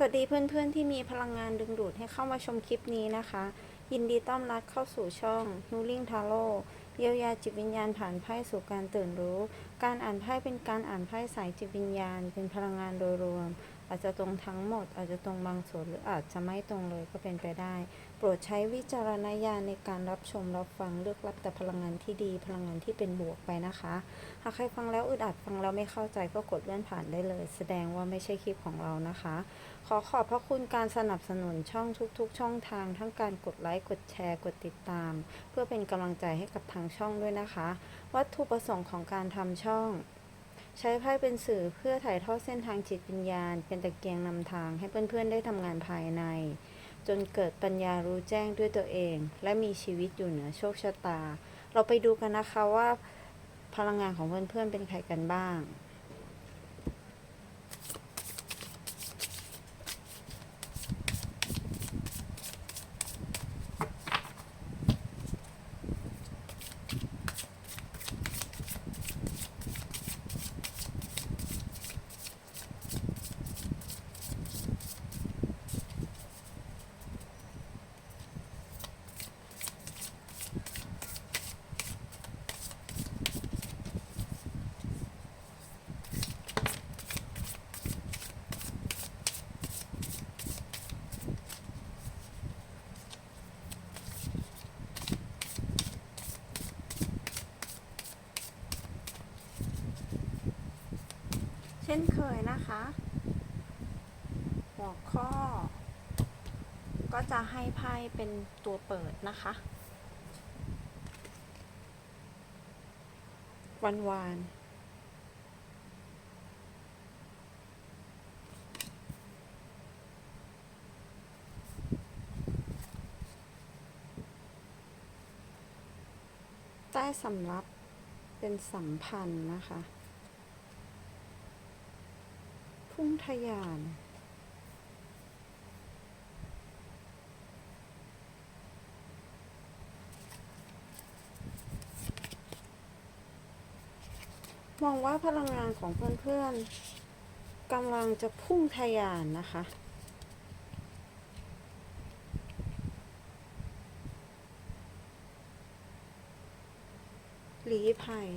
สวัสดีเพื่อนๆที่มีพลังงานดึงดูดให้เข้ามาชมคลิปนี้นะคะ ยินดีต้อนรับเข้าสู่ช่อง Healing Tarot เยียวยาจิตวิญญาณผ่านไพ่สู่การตื่นรู้ การอ่านไพ่เป็นการอ่านไพ่สายจิตวิญญาณ เป็นพลังงานโดยรวม อาจจะตรงทั้งหมด อาจจะตรงบางส่วนหรืออาจจะไม่ตรงเลยก็เป็นไปได้ โปรดใช้วิจารณญาณในการรับชมรับฟังเลือกรับแต่พลังงานที่ดี พลังงานที่เป็นบวกไปนะคะ หากใครฟังแล้วอึดอัดฟังแล้วไม่เข้าใจก็กดเลื่อนผ่านได้เลย แสดงว่าไม่ใช่คลิปของเรานะคะ ขอขอบพระคุณการสนับสนุนช่องทุกๆ ช่องทาง ทั้งการกดไลค์กดแชร์กดติดตาม เพื่อเป็นกำลังใจให้กับทางช่องด้วยนะคะ วัตถุประสงค์ของการทำช่องใช้ไพ่เป็นสื่อเพื่อถ่ายทอดเส้นทางจิตวิญญาณ เป็นตะเกียงนำทางให้เพื่อนๆได้ทำงานภายใน จนเกิดปัญญารู้แจ้งด้วยตัวเอง และมีชีวิตอยู่เหนือโชคชะตา เราไปดูกันนะคะว่าพลังงานของเพื่อนๆเป็นใครกันบ้าง ช่นเคยนะคะ หัวข้อ ก็จะให้ไพ่เป็นตัวเปิดนะคะ วันวานใต้สำรับเป็นสัมพันธ์นะคะ พุ่งทะยาน มองว่าพลังงานของเพื่อนๆกำลังจะพุ่งทะยานนะคะหลีภัย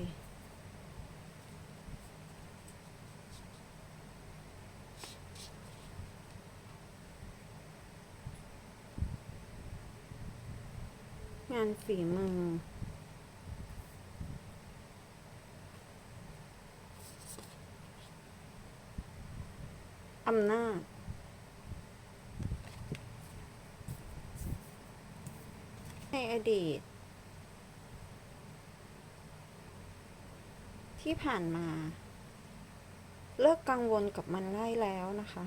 ฝีมือ อำนาจ ในอดีต ที่ผ่านมา เลิกกังวลกับมันได้แล้วนะคะ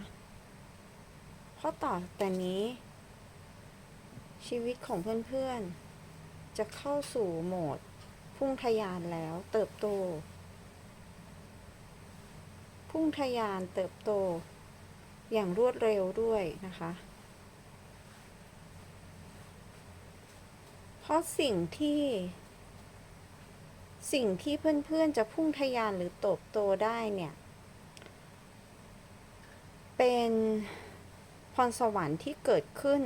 เพราะต่อแต่นี้ชีวิตของเพื่อนๆ จะเข้าสู่โหมด พุ่งทะยานแล้วเติบโต พุ่งทะยานเติบโต อย่างรวดเร็วด้วยนะคะเพราะสิ่งที่ สิ่งที่เพื่อนๆจะพุ่งทะยานหรือเติบโตได้เนี่ย เป็นพรสวรรค์ที่เกิดขึ้น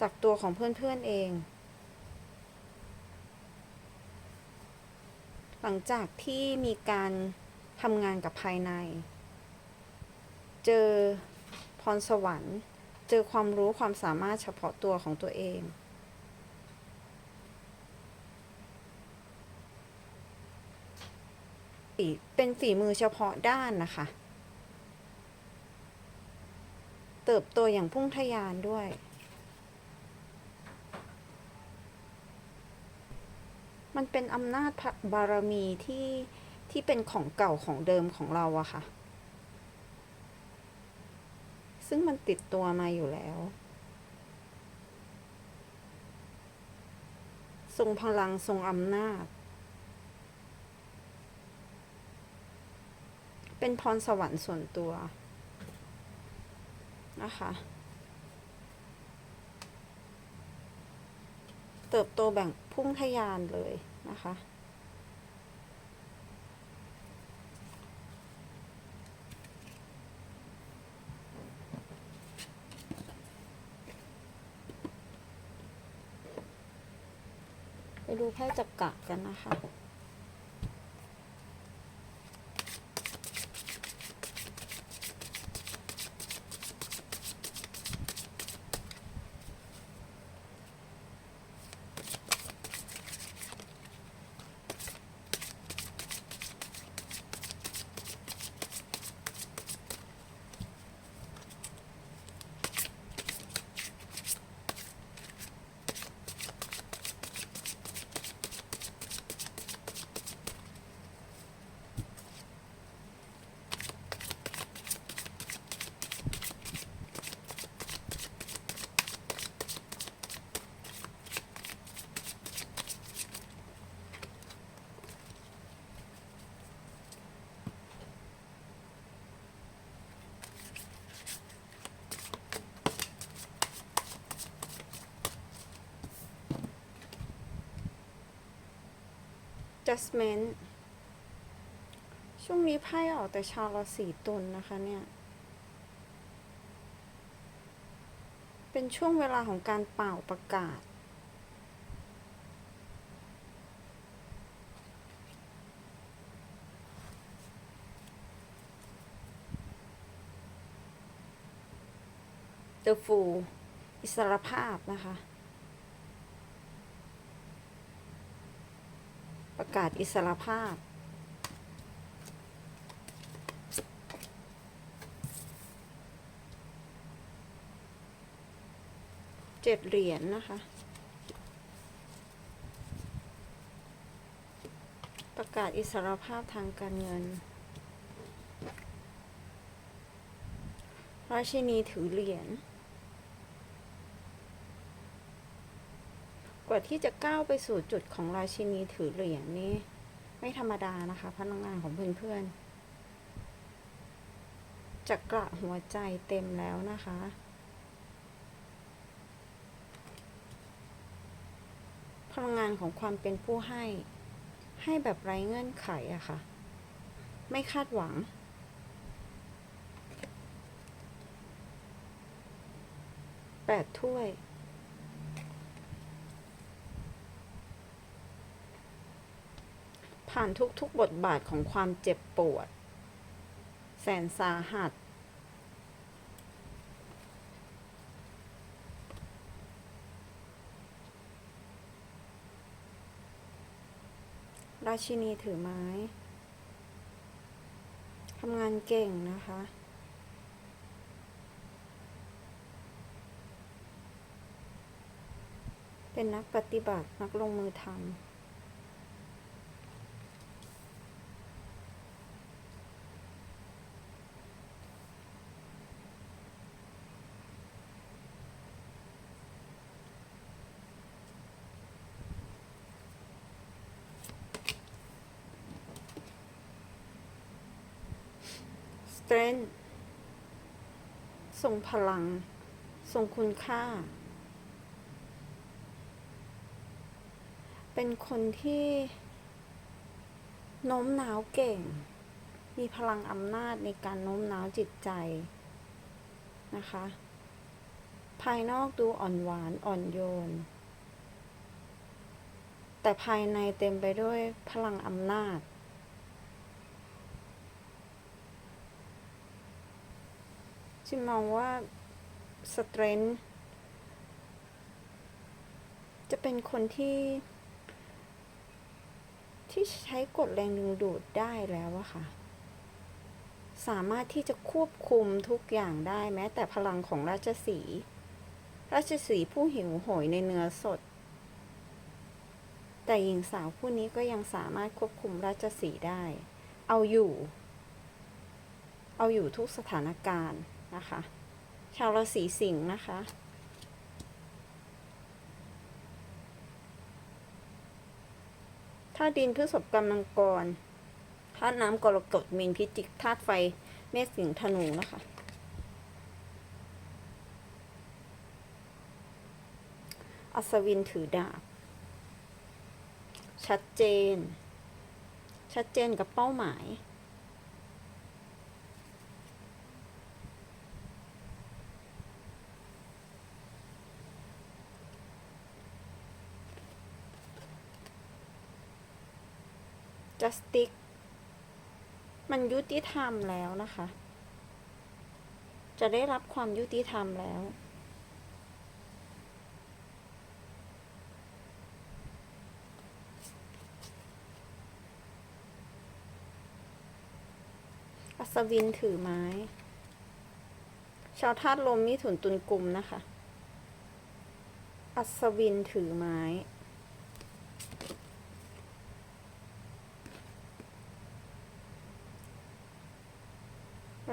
จากตัวของเพื่อนๆเอง หลังจากที่มีการทำงานกับภายใน เจอพรสวรรค์ เจอความรู้ความสามารถเฉพาะตัวของตัวเองเป็นฝีมือเฉพาะด้านนะคะ เติบโตอย่างพุ่งทะยานด้วย มันเป็นอำนาจพระบารมีที่ที่เป็นของเก่าของเดิมของเราอะค่ะ ซึ่งมันติดตัวมาอยู่แล้วทรงพลังทรงอำนาจ เป็นพรสวรรค์ส่วนตัว นะคะ เติบโตแบ่ง พุ่งทยานเลยนะคะ ไปดูแพทย์จับกกะกันนะคะ judgment ช่วงนี้ไพ่ออกแต่ชาวราศีตุลนะคะเนี่ย เป็นช่วงเวลาของการเป่าประกาศ The Fool อิสรภาพนะคะ ประ กาศอิสรภาพ เจ็ดเหรียญนะคะ ประกาศอิสรภาพทางการเงิน ราชินีถือเหรียญ ก ว่าที่จะก้าวไปสู่จุดของราชินีถือเหรียญนี่ไม่ธรรมดานะคะพนักงานของเพื่อนๆจะกระหัวใจเต็มแล้วนะคะพลังงานของความเป็นผู้ให้ ให้แบบไร้เงื่อนไขอะค่ะ ไม่คาดหวัง แปดถ้วย ผ่านทุกๆบทบาทของความเจ็บปวด แสนสาหัส ราชินีถือไม้ทำงานเก่งนะคะเป็นนักปฏิบัติ นักลงมือทำ strength ทรงพลัง ทรงคุณค่า เป็นคนที่โน้มน้าวเก่ง มีพลังอำนาจในการโน้มน้าวจิตใจนะคะ ภายนอกดูอ่อนหวานอ่อนโยน แต่ภายในเต็มไปด้วยพลังอำนาจ จินมองว่าสเตรน h จะเป็นคนที่ ที่ใช้กฎแรงดึงดูดได้แล้วอะค่ะ สามารถที่จะควบคุมทุกอย่างได้แม้แต่พลังของราชสี ราชสีผู้หิวโหยในเนื้อสด แต่หญิงสาวผู้นี้ก็ยังสามารถควบคุมราชสีได้ เอาอยู่ เอาอยู่ทุกสถานการณ์ นะคะ ชาวราศีสิงห์นะคะธาตุดินพฤษภกำลังกรธาตุน้ำกรกฎมีนพิจิกธาตุไฟเมษสิงห์ธนูนะคะอัศวินถือดาบ ชัดเจน ชัดเจนกับเป้าหมาย justice มันยุติธรรมแล้วนะคะ จะได้รับความยุติธรรมแล้วอัศวินถือไม้ ชาวธาตุลมมิถุนตุลกลุ่มนะคะ อัศวินถือไม้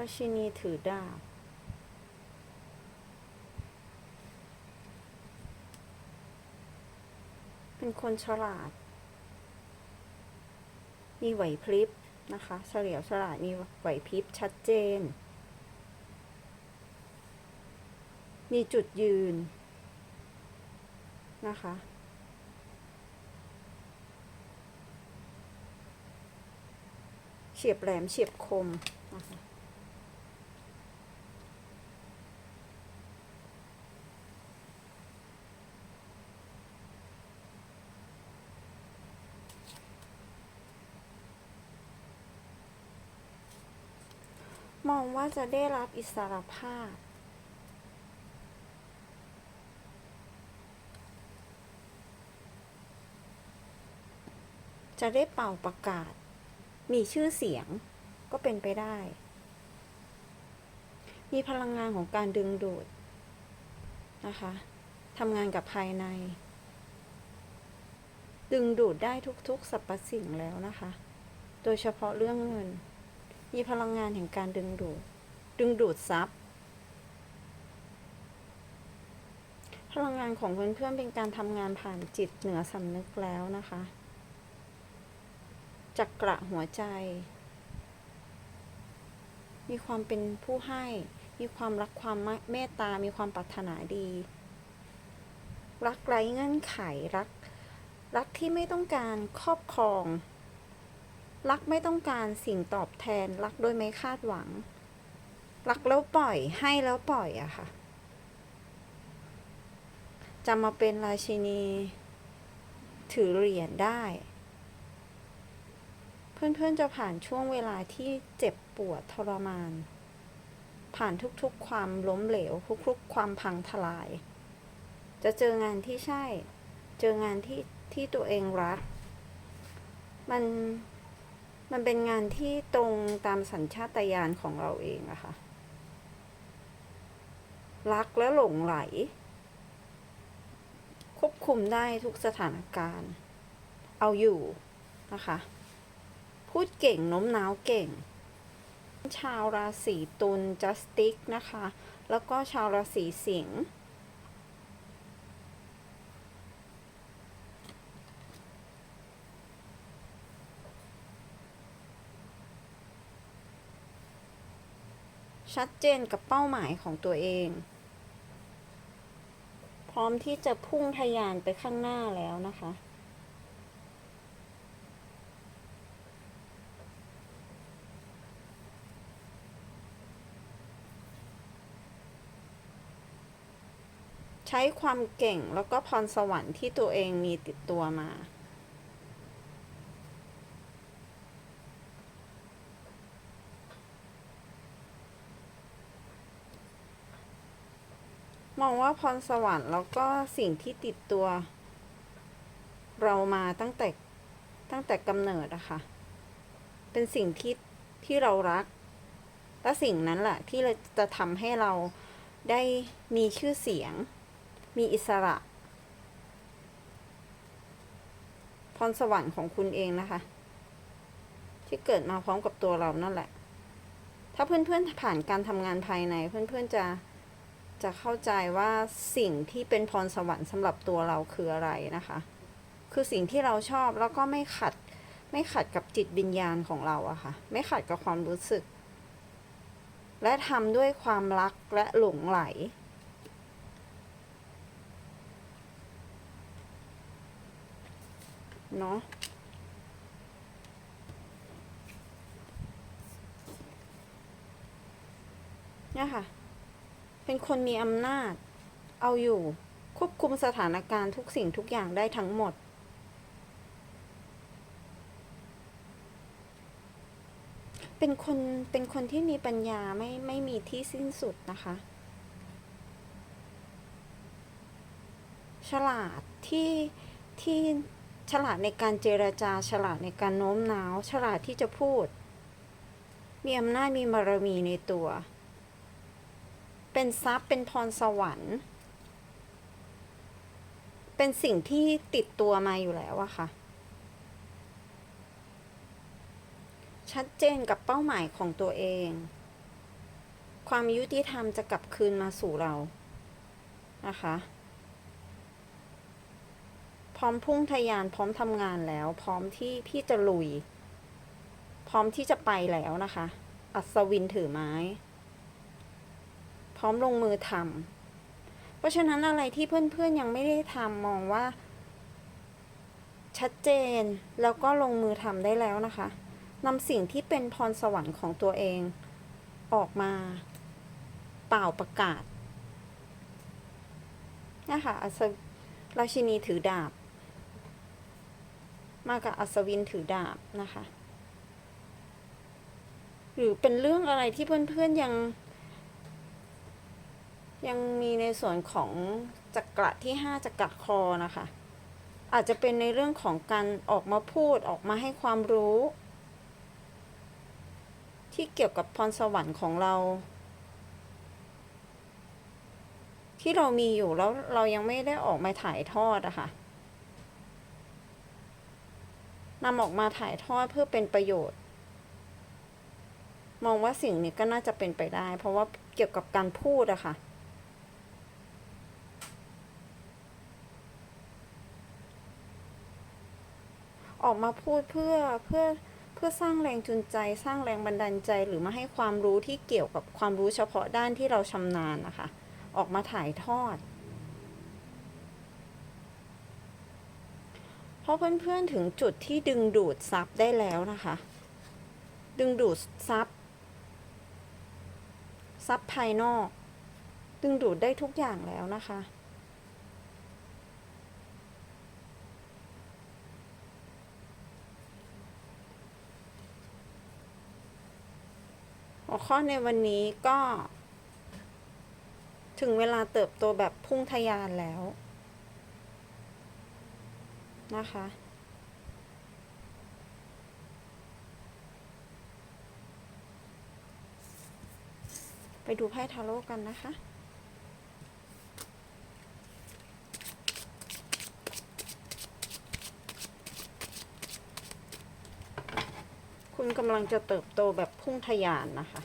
ราชินีถือดาบ เป็นคนฉลาด มีไหวพริบนะคะ เฉลียวฉลาด มีไหวพริบชัดเจน มีจุดยืน นะคะเฉียบแหลมเฉียบคมนะคะ องว่าจะได้รับอิสรภาพ จะได้เป่าประกาศ มีชื่อเสียงก็เป็นไปได้ มีพลังงานของการดึงดูดนะคะทำงานกับภายใน ดึงดูดได้ทุกๆสรรพสิ่งแล้วนะคะ โดยเฉพาะเรื่องเงิน มีพลังงานแห่งการดึงดูด ดึงดูดทรัพย์ พลังงานของเพื่อนๆเป็นการทำงานผ่านจิตเหนือสำนึกแล้วนะคะ จักระหัวใจ มีความเป็นผู้ให้ มีความรักความเมตตา มีความปรารถนาดี รักไร้เงื่อนไข รัก รักที่ไม่ต้องการครอบครอง รักไม่ต้องการสิ่งตอบแทน รักโดยไม่คาดหวัง รักแล้วปล่อย ให้แล้วปล่อยอะค่ะ จะมาเป็นราชินี ถือเหรียญได้ เพื่อนๆจะผ่านช่วงเวลาที่เจ็บปวดทรมาน ผ่านทุกๆความล้มเหลว ทุกๆ ความพังทลาย จะเจองานที่ใช่ เจองานที่ที่ตัวเองรัก มัน มันเป็นงานที่ตรงตามสัญชาตญาณของเราเองอะค่ะ รักและหลงไหล ควบคุมได้ทุกสถานการณ์ เอาอยู่นะคะ พูดเก่งโน้มน้าวเก่ง ชาวราศีตุลจัสติกนะคะ แล้วก็ชาวราศีสิงห์ ชัดเจนกับเป้าหมายของตัวเอง พร้อมที่จะพุ่งทะยานไปข้างหน้าแล้วนะคะ ใช้ความเก่งแล้วก็พรสวรรค์ที่ตัวเองมีติดตัวมา มองว่าพรสวรรค์แล้วก็สิ่งที่ติดตัว เรามาตั้งแต่ตั้งแต่กำเนิดอะค่ะ เป็นสิ่งที่ที่เรารัก และสิ่งนั้นแหละที่จะทำให้เราได้มีชื่อเสียง มีอิสระ พรสวรรค์ของคุณเองนะคะ ที่เกิดมาพร้อมกับตัวเรานั่นแหละ ถ้าเพื่อนๆผ่านการทำงานภายในเพื่อนๆจะ จะเข้าใจว่าสิ่งที่เป็นพรสวรรค์สำหรับตัวเราคืออะไรนะคะ คือสิ่งที่เราชอบแล้วก็ไม่ขัดไม่ขัดกับจิตวิญญาณของเราอะค่ะ ไม่ขัดกับความรู้สึก และทำด้วยความรักและหลงไหลเนาะเนี่ยค่ะ เป็นคนมีอำนาจ เอาอยู่ ควบคุมสถานการณ์ทุกสิ่งทุกอย่างได้ทั้งหมด เป็นคน เป็นคนที่มีปัญญาไม่ไม่มีที่สิ้นสุดนะคะ ฉลาดที่ที่ฉลาดในการเจรจา ฉลาดในการโน้มน้าว ฉลาดที่จะพูด มีอำนาจมีบารมีในตัว เป็นทรัพย์เป็นพรสวรรค์ เป็นสิ่งที่ติดตัวมาอยู่แล้วอะค่ะ ชัดเจนกับเป้าหมายของตัวเอง ความยุติธรรมจะกลับคืนมาสู่เรา นะคะ พร้อมพุ่งทะยานพร้อมทำงานแล้ว พร้อมที่พี่จะลุย พร้อมที่จะไปแล้วนะคะ อัศวินถือไม้ ร้อมลงมือทำเพราะฉะนั้นอะไรที่เพื่อนๆยังไม่ได้ทำมองว่า ชัดเจนแล้วก็ลงมือทำได้แล้วนะคะนำสิ่งที่เป็นพรสวรรค์ของตัวเองออกมาเป่าประกาศนะคะอัศราชินีถือดาบ มากับอัศวินถือดาบนะคะ หรือเป็นเรื่องอะไรที่เพื่อนๆยัง ยังมีในส่วนของจักระที่ห้าจักระคอนะคะ อาจจะเป็นในเรื่องของการออกมาพูดออกมาให้ความรู้ ที่เกี่ยวกับพรสวรรค์ของเรา ที่เรามีอยู่แล้วเรายังไม่ได้ออกมาถ่ายทอดอะค่ะนำออกมาถ่ายทอดเพื่อเป็นประโยชน์ มองว่าสิ่งนี้ก็น่าจะเป็นไปได้ เพราะว่าเกี่ยวกับการพูดอะค่ะ อกมาพูดเพื่อเพื่อเพื่อสร้างแรงจูงใจ สร้างแรงบันดาลใจ หรือมาให้ความรู้ที่เกี่ยวกับความรู้เฉพาะด้านที่เราชำนาญนะคะ ออกมาถ่ายทอด เพราะเพื่อนๆถึงจุดที่ดึงดูดซับได้แล้วนะคะ ดึงดูดซับซับภายนอก ดึงดูดได้ทุกอย่างแล้วนะคะ หัวข้อในวันนี้ก็ ถึงเวลาเติบโตแบบพุ่งทะยานแล้ว นะคะ ไปดูไพ่ทาโร่กันนะคะ คุณกำลังจะเติบโตแบบพุ่งทะยานนะคะ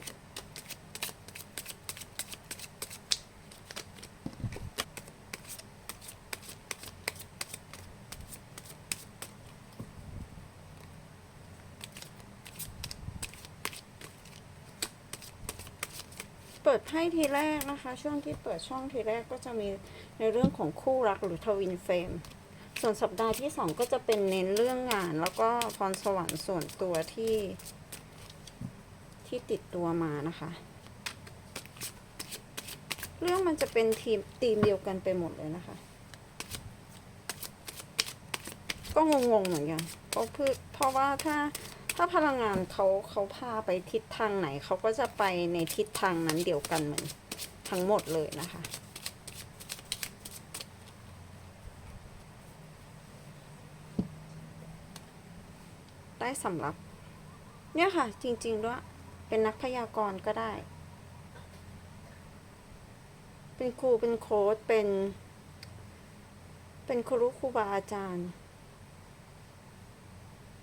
เปิดไพ่ทีแรกนะคะ ช่วงที่เปิดช่องทีแรกก็จะมีในเรื่องของคู่รักหรือทวินเฟรม ส่วนสัปดาห์ที่สองก็จะเป็นเน้นเรื่องงาน แล้วก็พรสวรรค์ส่วนตัวที่ที่ติดตัวมานะคะ เรื่องมันจะเป็นทีมทีมเดียวกันไปหมดเลยนะคะ ก็งงๆเหมือนกันเพราะเพื่อเพราะว่าถ้าถ้าพลังงานเขาเขาพาไปทิศทางไหนเขาก็จะไปในทิศทางนั้นเดียวกันเหมือนทั้งหมดเลยนะคะ ได้สำหรับ เนี่ยค่ะ จริง ๆ ด้วย เป็นนักพยากรณ์ก็ได้ เป็นครูเป็นโค้ชเป็น เป็นครูครูบาอาจารย์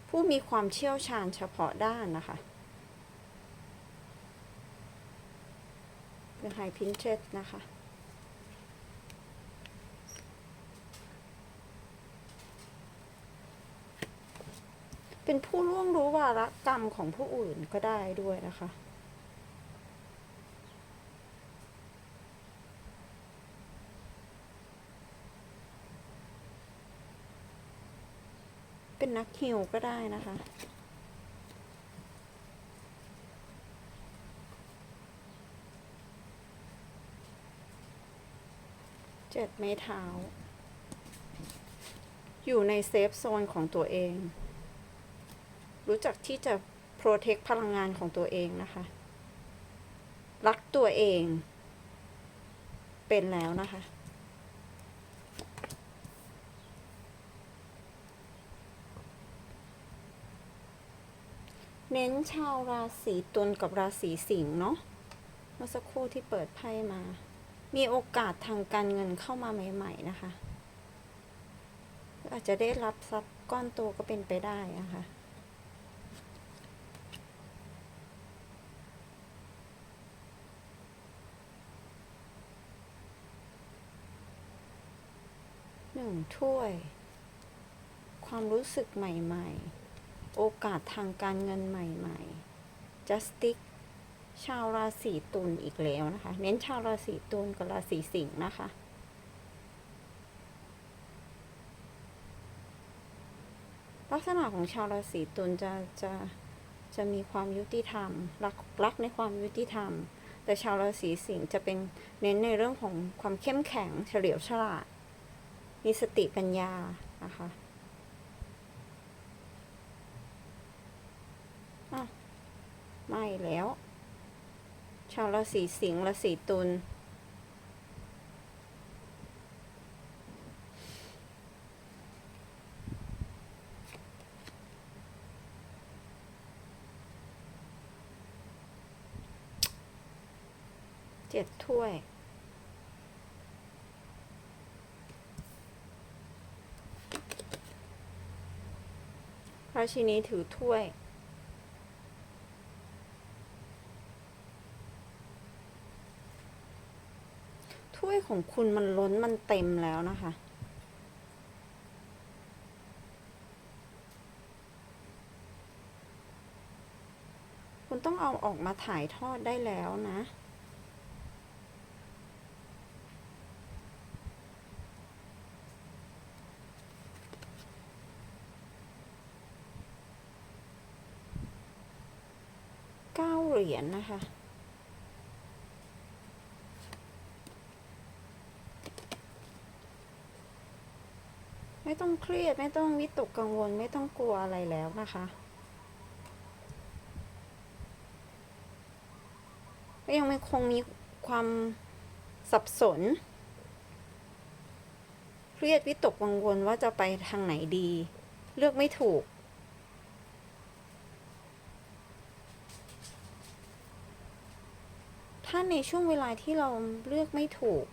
ผู้มีความเชี่ยวชาญเฉพาะด้านนะคะเป็นไฮพินเชสนะคะ เป็นผู้ร่วงรู้วาระกรรมของผู้อื่นก็ได้ด้วยนะคะ เป็นนักฮิวก็ได้นะคะเจ็ดไม้เท้า อยู่ในเซฟโซนของตัวเอง รู้จักที่จะพ protect พลังงานของตัวเองนะคะ รักตัวเอง เป็นแล้วนะคะเน้นชาวราศีตุลกับราศีสิงห์เนาะเมื่อสักครู่ที่เปิดไพ่มา มีโอกาสทางการเงินเข้ามาใหม่ ๆ นะคะ อาจจะได้รับทรัพย์ก้อนโตก็เป็นไปได้นะคะ ถ้วย ความรู้สึกใหม่ ๆ โอกาสทางการเงินใหม่ๆ justice ชาวราศีตุลอีกแล้วนะคะ เน้นชาวราศีตุลกับราศีสิงห์นะคะลักษณะของชาวราศีตุลจะจะจะมีความยุติธรรม รักรักในความยุติธรรม แต่ชาวราศีสิงห์จะเป็นเน้นในเรื่องของความเข้มแข็งเฉลียวฉลาด มีสติปัญญานะคะไม่แล้ว ชาวราศีสิงห์ราศีตุลเจ็ดถ้วย ราชินีถือถ้วย ถ้วยของคุณมันล้นมันเต็มแล้วนะคะคุณต้องเอาออกมาถ่ายทอดได้แล้วนะ เก้าเหรี ยญนะคะ ไม่ต้องเครียดไม่ต้องวิตกกังวลไม่ต้องกลัวอะไรแล้วนะคะก็ยังไม่คงมีความสับสน เครียดวิตกกังวลว่าจะไปทางไหนดี เลือกไม่ถูก ถ้าในช่วงเวลาที่เราเลือกไม่ถูก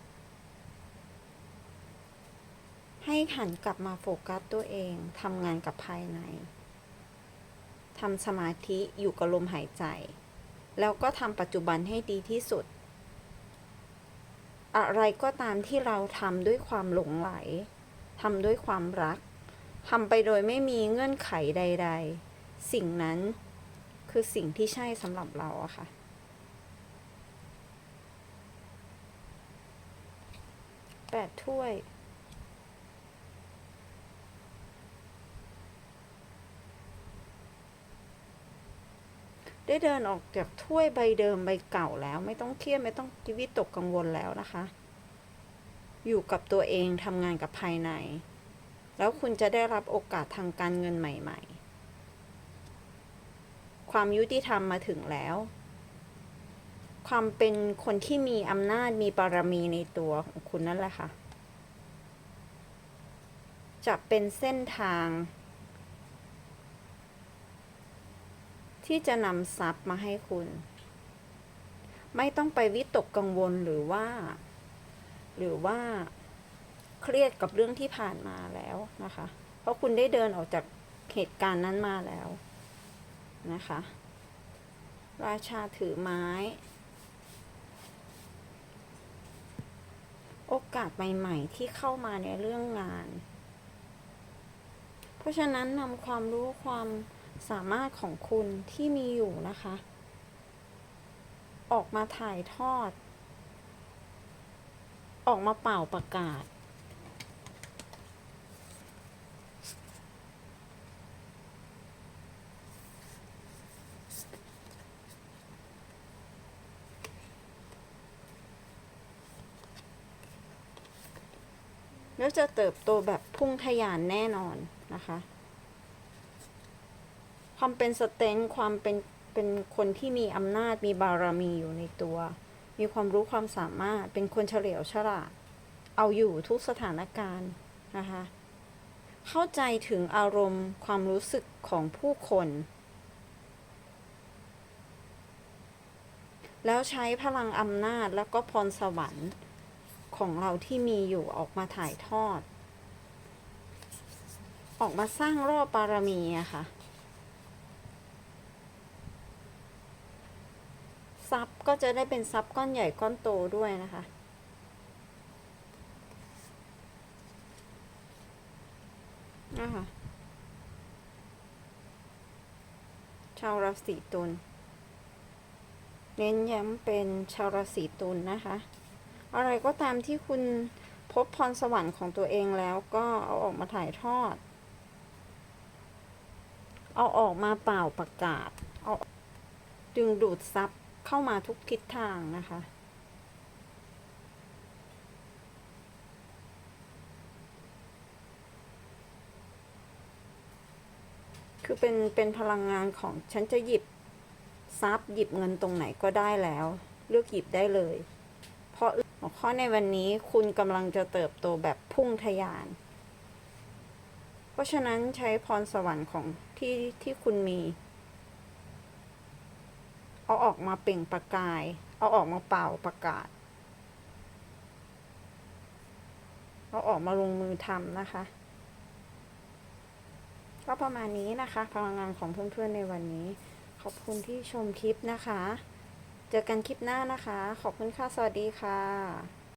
ให้หันกลับมาโฟกัสตัวเองทำงานกับภายในทำสมาธิอยู่กับลมหายใจ แล้วก็ทำปัจจุบันให้ดีที่สุด อะไรก็ตามที่เราทำด้วยความหลงไหลทำด้วยความรักทำไปโดยไม่มีเงื่อนไขใด ๆ สิ่งนั้นคือสิ่งที่ใช่สำหรับเราอะค่ะ แปดถ้วย ได้เดินออกจากถ้วยใบเดิมใบเก่าแล้ว ไม่ต้องเครียดไม่ต้องชีวิตตกกังวลแล้วนะคะ อยู่กับตัวเองทำงานกับภายใน แล้วคุณจะได้รับโอกาสทางการเงินใหม่ ๆ ความยุติธรรมมาถึงแล้ว ความเป็นคนที่มีอำนาจมีบารมีในตัวของคุณนั่นแหละค่ะ จะเป็นเส้นทาง ที่จะนำทรัพย์มาให้คุณ ไม่ต้องไปวิตกกังวลหรือว่า หรือว่าเครียดกับเรื่องที่ผ่านมาแล้วนะคะ เพราะคุณได้เดินออกจากเหตุการณ์นั้นมาแล้วนะคะ ราชาถือไม้ โอกาสใหม่ๆ ที่เข้ามาในเรื่องงาน เพราะฉะนั้นนำความรู้ความสามารถของคุณที่มีอยู่นะคะ ออกมาถ่ายทอด ออกมาเป่าประกาศ แล้วจะเติบโตแบบพุ่งทะยานแน่นอนนะคะคความเป็นสเตนความเป็นเป็นคนที่มีอำนาจมีบารมีอยู่ในตัว มีความรู้ความสามารถเป็นคนเฉลียวฉลาด เอาอยู่ทุกสถานการณ์นะคะ เข้าใจถึงอารมณ์ความรู้สึกของผู้คน แล้วใช้พลังอำนาจแล้วก็พรสวรรค์ ของเราที่มีอยู่ออกมาถ่ายทอด ออกมาสร้างรอบบารมีอะค่ะทรัพย์ก็จะได้เป็นทรัพย์ก้อนใหญ่ก้อนโตด้วยนะคะ นะคะชาวราศีตุล เน้นย้ำเป็นชาวราศีตุลนะคะ อะไรก็ตามที่คุณพบพรสวรรค์ของตัวเองแล้วก็เอาออกมาถ่ายทอด เอาออกมาเป่าประกาศ เอาดึงดูดซับเข้ามาทุกทิศทางนะคะคือเป็นเป็นพลังงานของฉันจะหยิบทรัพย์หยิบเงินตรงไหนก็ได้แล้ว เลือกหยิบได้เลย หัวข้อในวันนี้คุณกำลังจะเติบโตแบบพุ่งทะยาน เพราะฉะนั้นใช้พรสวรรค์ของที่ที่คุณมี เอาออกมาเปล่งประกาย เอาออกมาเป่าประกาศ เอาออกมาลงมือทำนะคะ ก็ประมาณนี้นะคะ พลังงานของเพื่อนๆในวันนี้ ขอบคุณที่ชมคลิปนะคะ เจอกันคลิปหน้านะคะ ขอบคุณค่ะ สวัสดีค่ะ